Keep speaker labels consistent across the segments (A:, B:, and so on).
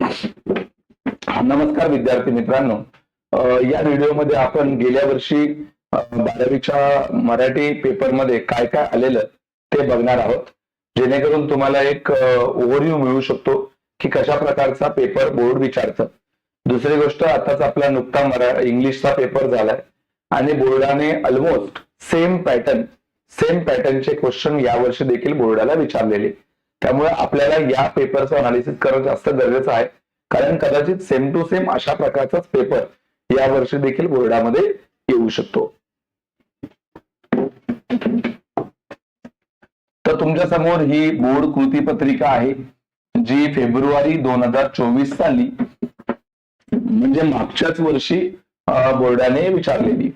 A: नमस्कार विद्यार्थी मित्रांनो. या व्हिडिओमध्ये आपण गेल्या वर्षी बारावीच्या मराठी पेपरमध्ये काय काय आलेलं ते बघणार आहोत. जेणेकरून तुम्हाला एक ओव्हरव्ह्यू मिळू शकतो की कशा प्रकारचा पेपर बोर्ड विचारतं. दुसरी गोष्ट आताच आपला नुकता मरा इंग्लिशचा पेपर झालाय. आणि बोर्डाने ऑलमोस्ट सेम पॅटर्न सेम पॅटर्नचे क्वेश्चन यावर्षी देखील बोर्डाला विचारलेले. त्यामुळे आपल्याला या पेपरचं अनालिसिस करणं जास्त गरजेचं आहे. कारण कदाचित सेम टू सेम अशा प्रकारचाच पेपर या वर्षी देखील बोर्डामध्ये येऊ शकतो. तर तुमच्यासमोर ही बोर्ड कृती पत्रिका आहे जी फेब्रुवारी दोन हजार चोवीस साली म्हणजे मागच्याच वर्षी बोर्डाने विचारलेली.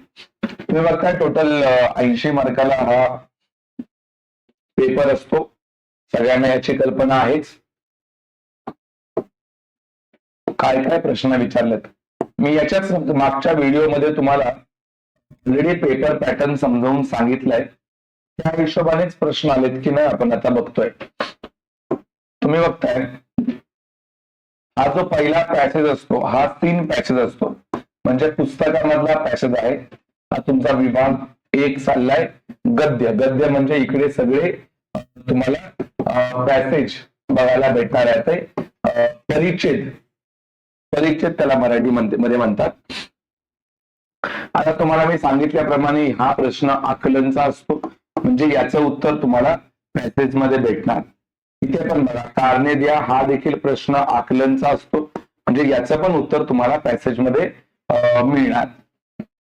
A: तुम्ही बघता टोटल ऐंशी मार्काला हा पेपर असतो. सगळ्यांना याची कल्पना आहेच. काय काय प्रश्न विचारलेत? मी याच्याच मागच्या व्हिडिओमध्ये तुम्हाला ऑलरेडी पेपर पॅटर्न समजावून सांगितलंय. त्या हिशोबानेच प्रश्न आलेत की नाही आपण आता बघतोय. तुम्ही बघताय. हा जो पहिला पॅसेज असतो हा तीन पॅसेज असतो. म्हणजे पुस्तकामधला पॅसेज आहे. हा तुमचा विभाग एक चाललाय. गद्य. गद्य म्हणजे इकडे सगळे तुम्हाला पॅसेज बघायला भेटणार आहे ते. परिच्छेद. परिच्छेद त्याला मराठी मध्ये मध्ये म्हणतात. आता तुम्हाला मी सांगितल्याप्रमाणे हा प्रश्न आकलनचा असतो. म्हणजे याचं उत्तर तुम्हाला पॅसेजमध्ये भेटणार. इथे पण बघा कारणे द्या हा देखील प्रश्न आकलनचा असतो. म्हणजे याचं पण उत्तर तुम्हाला पॅसेजमध्ये मिळणार.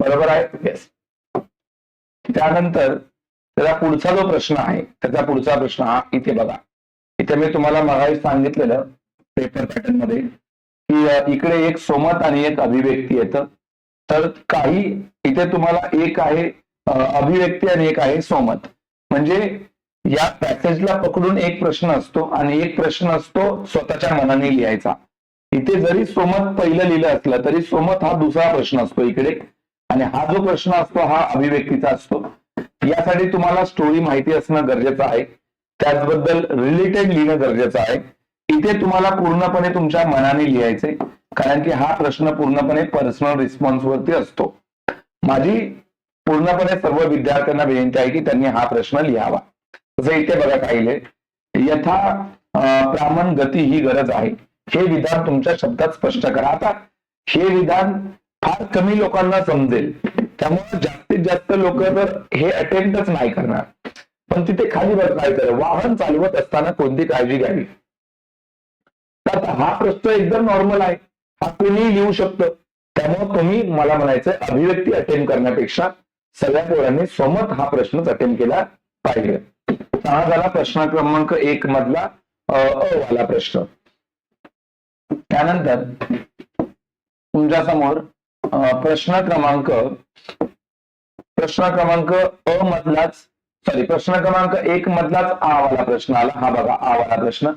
A: बरोबर आहे? येस त्यानंतर त्याचा पुढचा जो प्रश्न आहे त्याचा पुढचा प्रश्न हा इथे बघा. इथे मी तुम्हाला मगावी सांगितलेलं पेपर पॅटर्नमध्ये की इकडे एक सोमत आणि एक अभिव्यक्ती येतं. तर काही इथे तुम्हाला एक आहे अभिव्यक्ती आणि एक आहे सोमत. म्हणजे या पॅसेजला पकडून एक प्रश्न असतो आणि एक प्रश्न असतो स्वतःच्या मनाने लिहायचा. इथे जरी सोमत पहिलं लिहिलं असलं तरी सोमत हा दुसरा प्रश्न असतो इकडे. आणि हा जो प्रश्न असतो हा अभिव्यक्तीचा असतो. यासाठी तुम्हाला स्टोरी माहिती असणं गरजेचं आहे. त्याचबद्दल रिलेटेड लिहिणं गरजेचं आहे. इथे तुम्हाला पूर्णपणे तुमच्या मनाने लिहायचे कारण की हा प्रश्न पूर्णपणे पर्सनल रिस्पॉन्स वरती असतो. माझी पूर्णपणे सर्व विद्यार्थ्यांना विनंती आहे की त्यांनी हा प्रश्न लिहावा. जसं इथे बघा पाहिले यथा प्रामण गती ही गरज आहे. हे विधान तुमच्या शब्दात स्पष्ट करा. आता हे विधान फार कमी लोकांना समजेल. त्यामुळे जास्तीत जास्त लोक तर हे अटेम्प्टच नाही करणार. पण तिथे खाली बघ काय कर वाहन चालवत असताना कोणती काळजी घ्यावी? तर हा प्रश्न एकदम नॉर्मल आहे. हा कोणीही लिहू शकतं. त्यामुळे तुम्ही मला म्हणायचं अभिव्यक्ती अटेम्प्ट करण्यापेक्षा सगळ्या पोरांनी स्वमत हा प्रश्नच अटेम्प्ट केला पाहिजे. हा झाला प्रश्न क्रमांक एक मधला अ वाला प्रश्न. त्यानंतर तुमच्यासमोर प्रश्न क्रमांक प्रश्न क्रमांक अ मधलाच सॉरी प्रश्न क्रमांक एक मधलाच आ वाला प्रश्न आला. हा बघा आ वाला प्रश्न.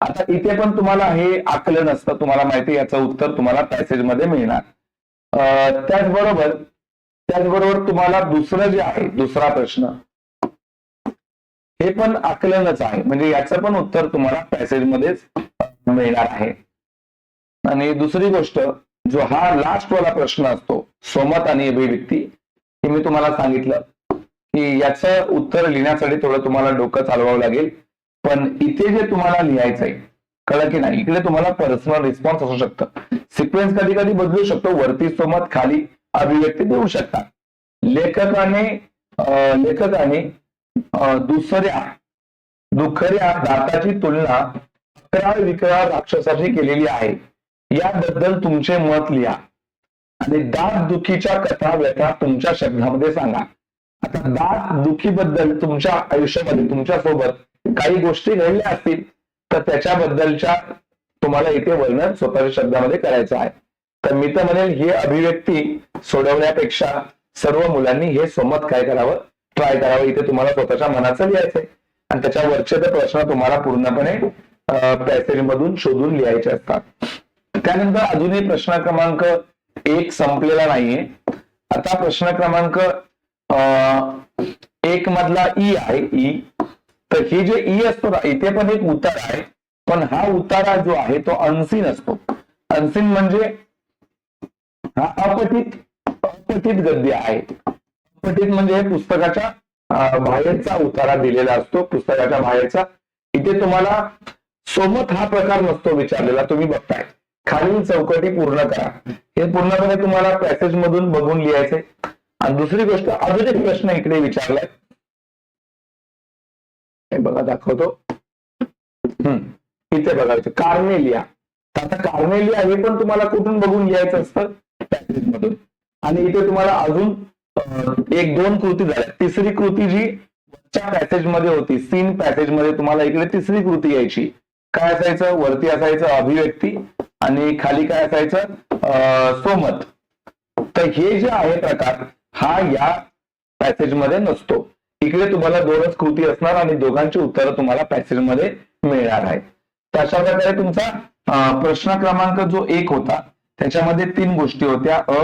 A: आता इथे पण तुम्हाला हे आकलन असतं. तुम्हाला माहिती याचं उत्तर तुम्हाला पॅसेजमध्ये मिळणार. त्याचबरोबर त्याचबरोबर तुम्हाला दुसरं जे आहे दुसरा प्रश्न हे पण आकलनच आहे. म्हणजे याचं पण उत्तर तुम्हाला पॅसेज मध्येच मिळणार आहे. आणि दुसरी गोष्ट जो हा लास्ट वाला प्रश्न असतो सोमत आणि अभिव्यक्ती हे मी तुम्हाला सांगितलं की याचं उत्तर लिहिण्यासाठी थोडं तुम्हाला डोकं चालवावं लागेल. पण इथे जे तुम्हाला लिहायचंय कळलं की नाही? इकडे तुम्हाला पर्सनल रिस्पॉन्स असू शकतं. सिक्वेन्स कधी कधी बदलू शकतो वरती सोमत खाली अभिव्यक्ती देऊ शकता. लेखकाने लेखकाने दुसऱ्या दुखऱ्या दाताची तुलना अकरा विकराळ राक्षसाशी केलेली आहे. याबद्दल तुमचे मत लिहा. आणि दात दुखीच्या कथा व्यथा तुमच्या शब्दामध्ये सांगा. आता दात दुखीबद्दल तुमच्या आयुष्यामध्ये तुमच्यासोबत काही गोष्टी घडल्या असतील तर त्याच्याबद्दलच्या तुम्हाला इथे वर्णन स्वतःच्या शब्दामध्ये करायचं आहे. तर मी तर म्हणेल ही अभिव्यक्ती सोडवण्यापेक्षा सर्व मुलांनी हे सोमत काय करावं? ट्राय करावं. इथे तुम्हाला स्वतःच्या मनाचं लिहायचंय. आणि त्याच्या वरचे ते प्रश्न तुम्हाला पूर्णपणे पॅसेज मधून शोधून लिहायचे असतात. त्यानंतर अजूनही प्रश्न क्रमांक एक संपलेला नाहीये. आता प्रश्न क्रमांक अं, एक मधला ई आहे ई. तर ही जे ई असतो ना इथे पण एक उतारा आहे पण हा उतारा जो आहे तो अनसीन असतो. अनसीन म्हणजे हा अपठित अपठित गद्य आहे. अपठित म्हणजे हे पुस्तकाच्या बाहेरचा उतारा दिलेला असतो पुस्तकाच्या बाहेरचा. इथे तुम्हाला सोमत हा प्रकार नसतो विचारलेला तुम्ही बघताय. खालील चौकटी पूर्ण करा. हे पूर्णपणे तुम्हाला पॅसेज मधून बघून लिहायचंय. आणि दुसरी गोष्ट अजून एक प्रश्न इकडे विचारलाय. हे बघा दाखवतो. हम्म इथे बघायचं कार्नेलिया. आता कार्नेलिया हे पण तुम्हाला कुठून बघून लिहायचं असतं? पॅसेज मधून. आणि इथे तुम्हाला अजून एक दोन कृती झाल्या. तिसरी कृती जी वरच्या पॅसेजमध्ये होती सीन पॅसेजमध्ये तुम्हाला इकडे तिसरी कृती यायची. काय असायचं? वरती असायचं अभिव्यक्ती. आणि खाली काय असायचं? सोमत. तर हे जे आहे प्रकार हा या पॅसेजमध्ये नसतो. इकडे तुम्हाला दोनच कृती असणार आणि दोघांची उत्तरं तुम्हाला पॅसेजमध्ये मिळणार आहे तर अशा प्रकारे तुमचा प्रश्न क्रमांक जो एक होता त्याच्यामध्ये तीन गोष्टी होत्या. अ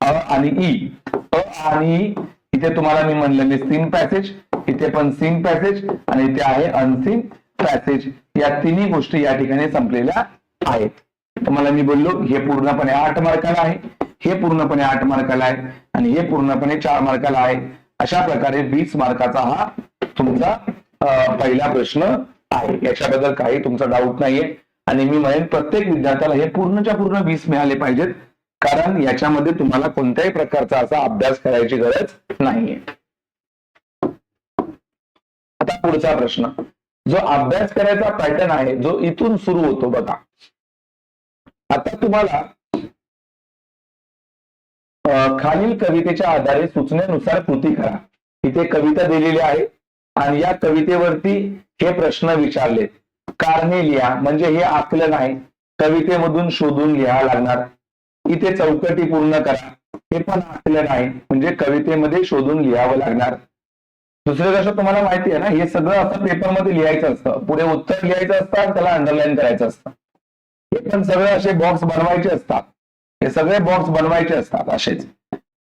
A: अ आणि ई. अ आणि इथे तुम्हाला मी म्हणलं मी सीम पॅसेज इथे पण सीम पॅसेज आणि इथे आहे अनसीम पॅसेज या तिन्ही गोष्टी या ठिकाणी संपलेल्या आहेत. तुम्हाला मी बोललो हे पूर्णपणे आठ मार्काला आहे हे पूर्णपणे आठ मार्काला आहे आणि हे पूर्णपणे चार मार्काला आहे. अशा प्रकारे वीस मार्काचा हा तुमचा पहिला प्रश्न आहे. याच्याबद्दल काही तुमचा डाऊट नाहीये. आणि मी म्हणेन प्रत्येक विद्यार्थ्याला हे पूर्णच्या पूर्ण वीस मिळाले पाहिजेत. कारण याच्यामध्ये तुम्हाला कोणत्याही प्रकारचा असा अभ्यास करायची गरज नाहीये. आता पुढचा प्रश्न. जो अभ्यास करायचा पॅटर्न आहे जो इथून सुरू होतो बघा. आता तुम्हाला खालील कवितेच्या आधारे सूचनेनुसार कृती करा. इथे कविता दिलेली आहे आणि या कवितेवरती हे प्रश्न विचारले कारणे लिहा म्हणजे हे आकलन आहे. कवितेमधून शोधून लिहा लागणार. इथे चौकटी पूर्ण करा. हे पण आकलन आहे म्हणजे कवितेमध्ये शोधून लिहावं लागणार. दुसरी गोष्ट तुम्हाला माहिती आहे ना हे सगळं असं पेपरमध्ये लिहायचं असतं. पुढे उत्तर लिहायचं असतं आणि त्याला अंडरलाईन करायचं असतं. हे पण सगळे असे बॉक्स बनवायचे असतात. हे सगळे बॉक्स बनवायचे असतात असेच.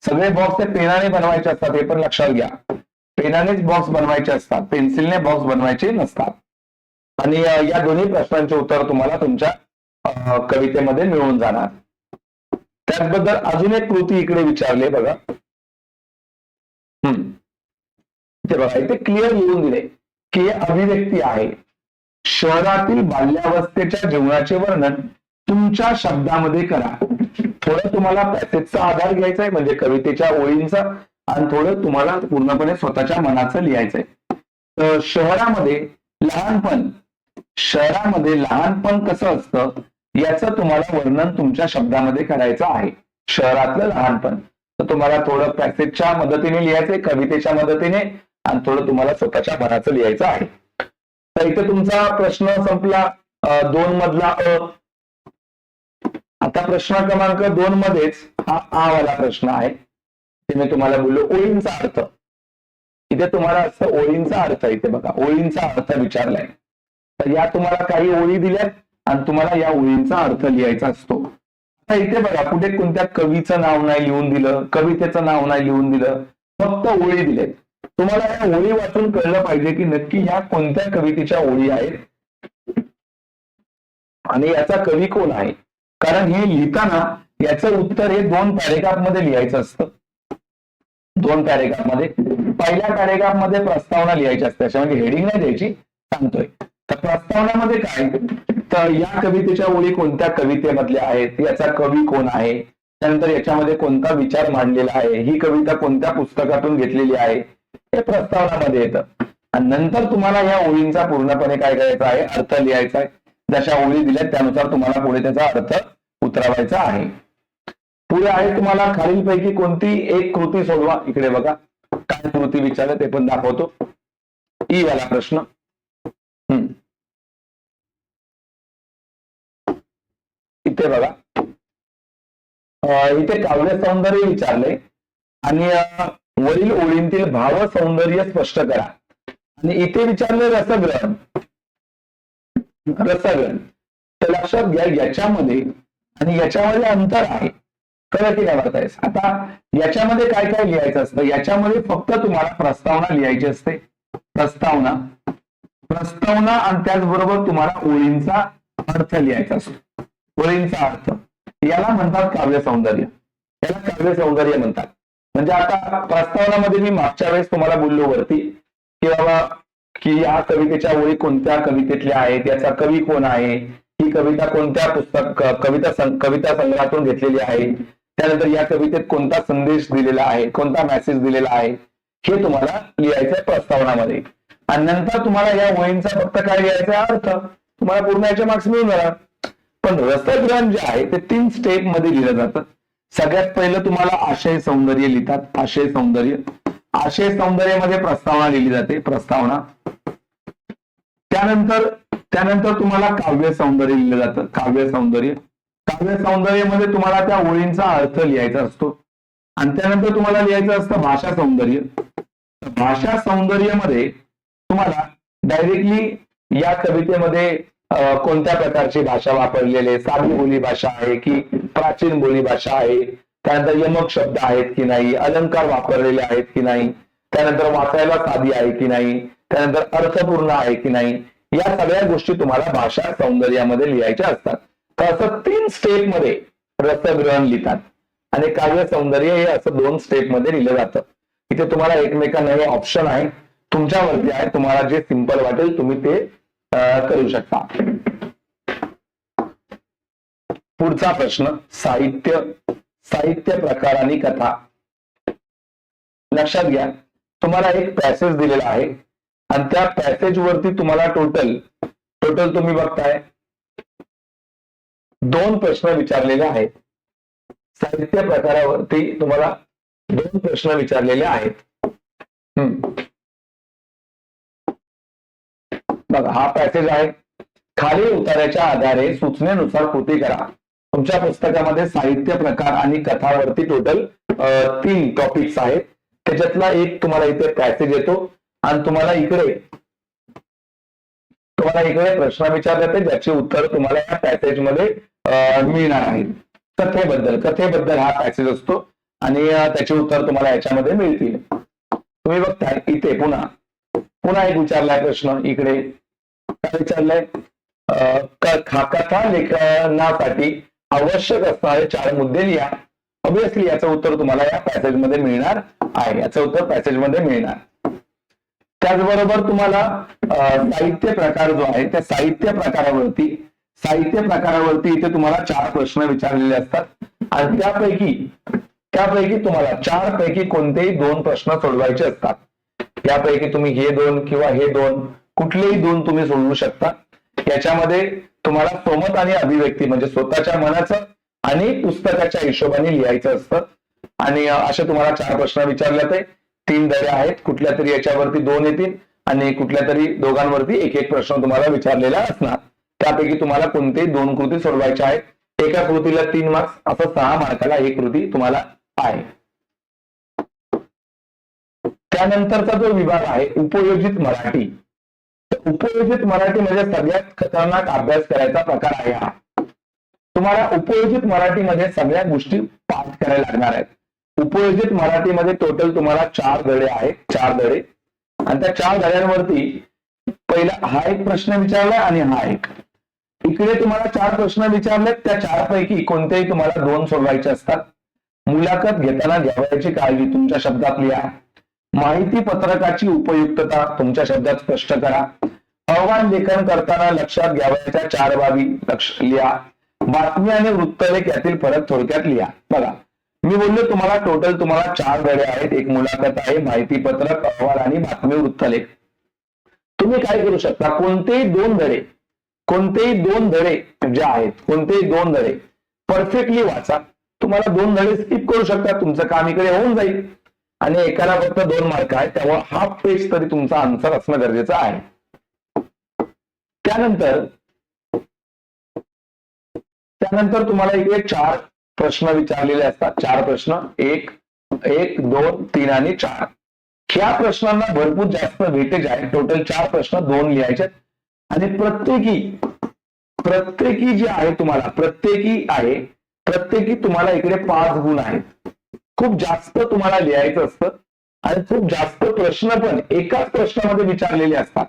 A: सगळे बॉक्स ते पेनाने बनवायचे असतात हे पण लक्षात घ्या. पेनानेच बॉक्स बनवायचे असतात पेन्सिलने बॉक्स बनवायचे नसतात. आणि या दोन्ही प्रश्नांचे उत्तर तुम्हाला तुमच्या कवितेमध्ये मिळून जाणार. त्याचबद्दल अजून एक कृती इकडे विचारले बघा. हम्म. ते बघा इथे क्लिअर लिहून दिले. की अभिव्यक्ती आहे. शहरातील बाल्यावस्थेच्या जीवनाचे वर्णन तुमच्या शब्दामध्ये करा. थोडं तुम्हाला पॅसेजचा आधार घ्यायचा आहे म्हणजे कवितेच्या ओळींचा आणि थोडं तुम्हाला पूर्णपणे स्वतःच्या मनाचं लिहायचंय. तर शहरामध्ये लहानपण शहरामध्ये लहानपण कसं असतं याचं तुम्हाला वर्णन तुमच्या शब्दामध्ये करायचं आहे. शहरातलं लहानपण. तर तुम्हाला थोडं पॅसेजच्या मदतीने लिहायचंय कवितेच्या मदतीने आणि थोडं तुम्हाला स्वतःच्या मनाचं लिहायचं आहे. तर इथे तुमचा प्रश्न संपला. दोन मधला अ. आता प्रश्न क्रमांक दोन मध्येच हा आ वाला प्रश्न आहे. ते मी तुम्हाला बोललो. ओळींचा अर्थ. इथे तुम्हाला असं ओळींचा अर्थ इथे बघा. ओळींचा अर्थ विचारलाय. तर या तुम्हाला काही ओळी दिल्यात आणि तुम्हाला या ओळींचा अर्थ लिहायचा असतो. आता इथे बघा कुठे कोणत्या कवीचं नाव नाही लिहून दिलं कवितेचं नाव नाही लिहून दिलं फक्त ओळी दिलेत. तुम्हाला या ओळी वाचून कळलं पाहिजे की नक्की या कोणत्या कवितेच्या ओळी आहेत? आणि याचा कवी कोण आहे? कारण हे लिहिताना याचं उत्तर हे दोन पॅरेग्राफमध्ये लिहायचं असतं. दोन पॅरेग्राफमध्ये पहिल्या पॅरेग्राफमध्ये प्रस्तावना लिहायची असते अशा म्हणजे हेडिंग नाही द्यायची. सांगतोय. तर प्रस्तावनामध्ये काय? तर या कवितेच्या ओळी कोणत्या कवितेमधल्या आहेत? याचा कवी कोण आहे? त्यानंतर याच्यामध्ये कोणता विचार मांडलेला आहे? ही कविता कोणत्या पुस्तकातून घेतलेली आहे? प्रस्तावनामध्ये येतं. आणि नंतर तुम्हाला या ओळींचा पूर्णपणे काय करायचा आहे? अर्थ लिहायचा आहे. जशा ओळी दिल्यात त्यानुसार तुम्हाला पुढे त्याचा अर्थ उतरवायचा आहे. पुढे आहे तुम्हाला खालीलपैकी कोणती? एक कृती सोडवा. इकडे बघा. काय कृती विचारलं ते पण दाखवतो. ई वाला प्रश्न. हम्म. इथे बघा. अं, इथे काव्य सौंदर्य विचारले आणि वरील ओळींतील भाव सौंदर्य स्पष्ट करा. आणि इथे विचारले रसग्रहण रसग्रहण तर लक्षात घ्या याच्यामध्ये आणि याच्यामध्ये अंतर आहे. कळलं की नाही आता याच्यामध्ये काय काय लिहायचं असतं? याच्यामध्ये फक्त तुम्हाला प्रस्तावना लिहायची असते. प्रस्तावना. प्रस्तावना आणि त्याचबरोबर तुम्हाला ओळींचा अर्थ लिहायचा असतो. ओळींचा अर्थ. याला म्हणतात काव्य सौंदर्य याला काव्य सौंदर्य म्हणतात. म्हणजे आता प्रस्तावनामध्ये मी मागच्या वेळेस तुम्हाला बोललो वरती की बाबा की या कवितेच्या ओळी कोणत्या कवितेतल्या आहेत? याचा कवी कोण आहे? ही कविता कोणत्या पुस्तक कविता सं- कविता संग्रहातून घेतलेली आहे? त्यानंतर या कवितेत कोणता संदेश दिलेला आहे? कोणता मेसेज दिलेला आहे? हे तुम्हाला लिहायचं आहे प्रस्तावनामध्ये. आणि नंतर तुम्हाला या ओळींचा फक्त काय लिहायचा अर्थ? तुम्हाला पूर्ण याचे मार्क्स मिळून जाणार. पण रसग्रहण जे आहे ते तीन स्टेपमध्ये लिहिलं जातं. सगळ्यात पहिलं तुम्हाला आशय सौंदर्य लिहितात. आशय सौंदर्य. आशय सौंदर्यामध्ये प्रस्तावना लिहिली जाते प्रस्तावना. त्यानंतर त्यानंतर तुम्हाला काव्य सौंदर्य लिहिलं जातं. काव्य सौंदर्य. काव्य सौंदर्यामध्ये तुम्हाला त्या ओळींचा अर्थ लिहायचा असतो. आणि त्यानंतर तुम्हाला लिहायचं असतं भाषा सौंदर्य. भाषा सौंदर्यामध्ये तुम्हाला डायरेक्टली या कवितेमध्ये कोणत्या प्रकारची भाषा वापरलेली आहे? साधी बोली भाषा आहे की प्राचीन बोली भाषा आहे? त्यानंतर यमक शब्द आहेत की नाही? अलंकार वापरलेले आहेत की नाही? त्यानंतर वाचायला साधी आहे की नाही? त्यानंतर अर्थपूर्ण आहे की नाही? या सगळ्या गोष्टी तुम्हाला भाषा सौंदर्यामध्ये लिहायच्या असतात. तर असं तीन स्टेपमध्ये रसग्रहण लिहितात. आणि काव्य सौंदर्य हे असं दोन स्टेपमध्ये लिहिलं जातं. इथे तुम्हाला एकमेकांना हे ऑप्शन आहे. तुमच्यावरती आहे. तुम्हाला जे सिंपल वाटेल तुम्ही ते करू शकता. पुढचा प्रश्न साहित्य साहित्य प्रकार आणि कथा. लक्षात घ्या तुम्हाला एक पॅसेज दिलेला आहे आणि त्या पॅसेज वरती तुम्हाला टोटल टोटल तुम्ही बघताय. दोन प्रश्न विचारलेले आहेत. साहित्य प्रकारावरती तुम्हाला दोन प्रश्न विचारलेले आहेत. बघा हा पॅसेज आहे. खाली उतार्याच्या आधारे सूचनेनुसार कृती करा. तुमच्या पुस्तकामध्ये साहित्य प्रकार आणि कथावरती टोटल तीन टॉपिक्स आहेत. त्याच्यातला एक तुम्हाला इथे पॅसेज येतो. आणि तुम्हाला इकडे तुम्हाला इकडे प्रश्न विचारले जाते ज्याचे उत्तर तुम्हाला या पॅसेजमध्ये मिळणार आहेत कथेबद्दल कथेबद्दल हा पॅसेज असतो. आणि त्याचे उत्तर तुम्हाला याच्यामध्ये मिळतील. तुम्ही बघताय इथे पुन्हा पुन्हा एक विचारलाय प्रश्न इकडे. काय विचारलंय अं, क- कथा लेखनासाठी आवश्यक असणारे चार मुद्दे लिहा. ऑब्विसली याचं उत्तर तुम्हाला या पॅसेजमध्ये मिळणार आहे. याचं उत्तर पॅसेजमध्ये मिळणार. त्याचबरोबर तुम्हाला साहित्य प्रकार जो आहे त्या साहित्य प्रकारावरती साहित्य प्रकारावरती इथे तुम्हाला चार प्रश्न विचारलेले असतात. आणि त्यापैकी त्यापैकी तुम्हाला चार पैकी कोणतेही दोन प्रश्न सोडवायचे असतात. यापैकी तुम्ही हे दोन किंवा हे दोन कुठलेही दोन तुम्ही सोडवू शकता. याच्यामध्ये तुम्हाला सोमत आणि अभिव्यक्ती म्हणजे स्वतःच्या मनाचं आणि पुस्तकाच्या हिशोबाने लिहायचं असतं. आणि असे तुम्हाला चार प्रश्न विचारले ते. तीन दऱ्या आहेत कुठल्या तरी याच्यावरती दोन येतील आणि कुठल्या तरी दोघांवरती एक एक प्रश्न तुम्हाला विचारलेला असणार. त्यापैकी तुम्हाला कोणतेही दोन कृती सोडवायच्या आहेत. एका कृतीला तीन मार्क्स असं सहा मार्काला एक कृती तुम्हाला आहे. त्यानंतरचा जो विभाग आहे उपयोजित मराठी. उपयोजित मराठी म्हणजे सगळ्यात खतरनाक अभ्यास करायचा प्रकार आहे हा. तुम्हाला उपयोजित मराठीमध्ये सगळ्या गोष्टी पाठ करायला लागणार आहेत. उपयोजित मराठीमध्ये टोटल तुम्हाला चार धडे आहेत. चार धडे. आणि त्या चार धड्यांवरती पहिला हा एक प्रश्न विचारलाय आणि हा एक. इकडे तुम्हाला चार प्रश्न विचारलेत. त्या चार पैकी कोणतेही तुम्हाला दोन सोडवायचे असतात. मुलाखत घेताना घ्यावयाची काळजी तुमच्या शब्दात लिहा. माहिती पत्रकाची उपयुक्तता तुमच्या शब्दात स्पष्ट करा. अहवाल लेखन करताना लक्षात घ्यावयाच्या चार बाबी लक्ष लिहा. बातमी आणि वृत्तलेख यातील फरक थोडक्यात लिहा. बघा मी बोललो तुम्हाला टोटल तुम्हाला चार धडे आहेत. एक मुलाखत आहे माहिती पत्रक अहवाल आणि बातमी वृत्तलेख. तुम्ही काय करू शकता? कोणतेही दोन धडे कोणतेही दोन धडे जे आहेत कोणतेही दोन धडे परफेक्टली वाचा. तुम्हाला दोन धडे स्किप करू शकता. तुमचं काम इकडे होऊन जाईल. आणि एकाला फक्त दोन मार्क आहेत. त्यामुळे हाफ पेज तरी तुमचा आन्सर असणं गरजेचं आहे. त्यानंतर त्यानंतर तुम्हाला इकडे चार प्रश्न विचारलेले असतात. चार प्रश्न. एक एक दोन तीन आणि चार. ह्या प्रश्नांना भरपूर जास्त वेटेज आहे. टोटल चार प्रश्न दोन लिहायचे आणि प्रत्येकी प्रत्येकी जे आहे तुम्हाला प्रत्येकी आहे प्रत्येकी तुम्हाला इकडे पाच गुण आहेत. खूप जास्त तुम्हाला लिहायचं असतं. आणि खूप जास्त प्रश्न पण एकाच प्रश्नामध्ये विचारलेले असतात.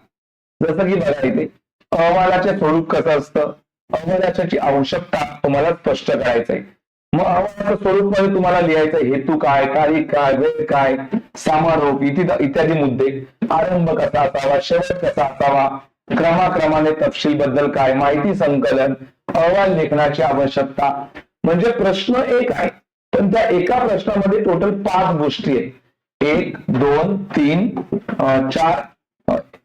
A: जसं की बघा इथे अहवालाचे स्वरूप कसं असतं? अहवालाची आवश्यकता तुम्हाला स्पष्ट करायचं आहे मग अहवालाचं स्वरूपमध्ये तुम्हाला लिहायचं हेतू काय तारीख काय वेळ काय समारोप इति- इत्यादी मुद्दे. आरंभ कसा असावा शेवट कसा असावा क्रमाक्रमाने तपशील बद्दल काय माहिती संकलन अहवाल लेखनाची आवश्यकता. म्हणजे प्रश्न एक आहे. पण त्या एका प्रश्नामध्ये टोटल पाच गोष्टी आहेत. एक दोन तीन चार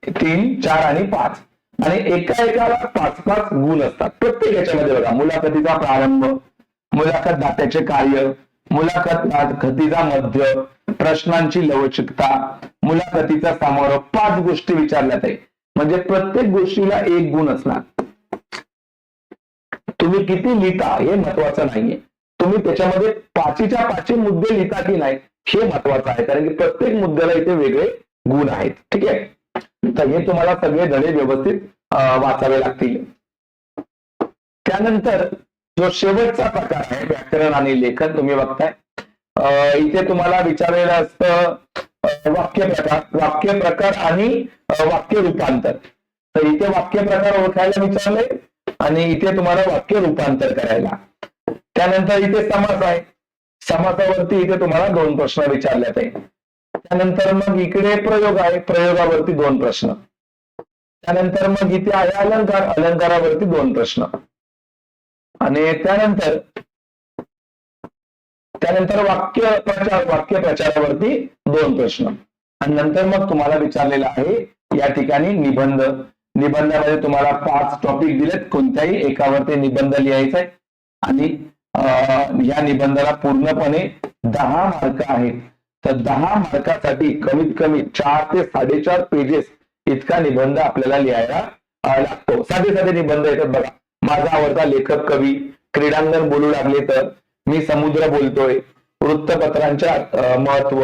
A: तीन चार आणि पाच. आणि एका एकाला पाच पाच गुण असतात. प्रत्येक याच्यामध्ये बघा मुलाखतीचा प्रारंभ मुलाखत दात्याचे कार्य मुलाखत खतीचा मध्य प्रश्नांची लवचिकता मुलाखतीचा समारोप पाच गोष्टी विचारल्यात आहे म्हणजे प्रत्येक गोष्टीला एक गुण असणार. तुम्ही किती लिहिता हे महत्वाचं नाहीये. तुम्ही त्याच्यामध्ये पाचीच्या पाचही मुद्दे लिहिता की नाही हे महत्वाचं आहे. कारण की प्रत्येक मुद्द्याला इथे वेगळे गुण आहेत. ठीक आहे? तर हे तुम्हाला सगळे धडे व्यवस्थित वाचावे लागतील. त्यानंतर जो शेवटचा प्रकार आहे व्याकरण आणि लेखन तुम्ही बघताय. इथे तुम्हाला विचारलेलं असतं वाक्य प्रकार वाक्य प्रकार आणि वाक्य रूपांतर. तर इथे वाक्य प्रकार ओळखायला विचारले आणि इथे तुम्हाला वाक्य रूपांतर करायला. त्यानंतर इथे समास आहे. समासावरती इथे तुम्हाला दोन प्रश्न विचारले जाईल त्यानंतर मग इकडे प्रयोग आहे प्रयोगावरती दोन प्रश्न. त्यानंतर मग इथे आहे अलंकार अलंकारावरती दोन प्रश्न. आणि त्यानंतर त्यानंतर वाक्य प्रचार वाक्य प्रचारावरती दोन प्रश्न. आणि नंतर मग तुम्हाला विचारलेलं आहे या ठिकाणी निबंध. निबंधामध्ये तुम्हाला पाच टॉपिक दिलेत कोणत्याही एकावरती निबंध लिहायचा आहे. आणि या निबंधाला पूर्णपणे दहा मार्क आहेत. तर दहा मार्कासाठी कमीत कमी चार ते साडेचार पेजेस इतका निबंध आपल्याला लिहायला लागतो. साधे साधे निबंध येतात बघा. माझा आवडता लेखक कवी क्रीडांगण बोलू लागले तर मी समुद्र बोलतोय वृत्तपत्रांच्या महत्त्व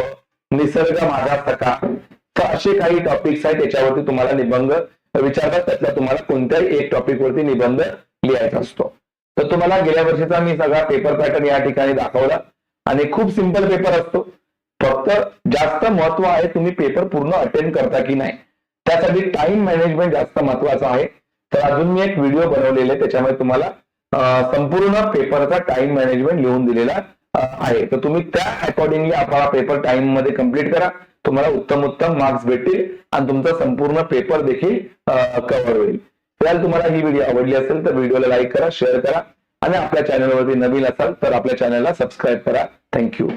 A: निसर्ग माझा सखा तर असे काही टॉपिक्स आहेत त्याच्यावरती तुम्हाला निबंध विचारतात. त्यातला तुम्हाला कोणत्याही एक टॉपिक वरती निबंध लिहायचा असतो. तर तुम्हाला गेल्या वर्षीचा मी सगळा पेपर पॅटर्न या ठिकाणी दाखवला. आणि खूप सिंपल पेपर असतो. फक्त जास्त महत्त्व आहे तुम्ही पेपर पूर्ण अटेंड करता की नाही? त्यासाठी टाइम मॅनेजमेंट जास्त महत्वाचं आहे. तर अजून मी एक व्हिडिओ बनवलेला आहे त्याच्यामध्ये तुम्हाला संपूर्ण पेपरचा टाइम मॅनेजमेंट लिहून दिलेला आहे. तर तुम्ही त्या अकॉर्डिंगली आपला पेपर टाइममध्ये कंप्लीट करा. तुम्हाला उत्तम उत्तम मार्क्स भेटतील आणि तुमचा संपूर्ण पेपर देखील कव्हर होईल. त्याला तुम्हाला ही व्हिडिओ आवडली असेल तर व्हिडिओला लाईक करा शेअर करा. आणि आपल्या चॅनलवरती नवीन असाल तर आपल्या चॅनलला सबस्क्राईब करा. थँक्यू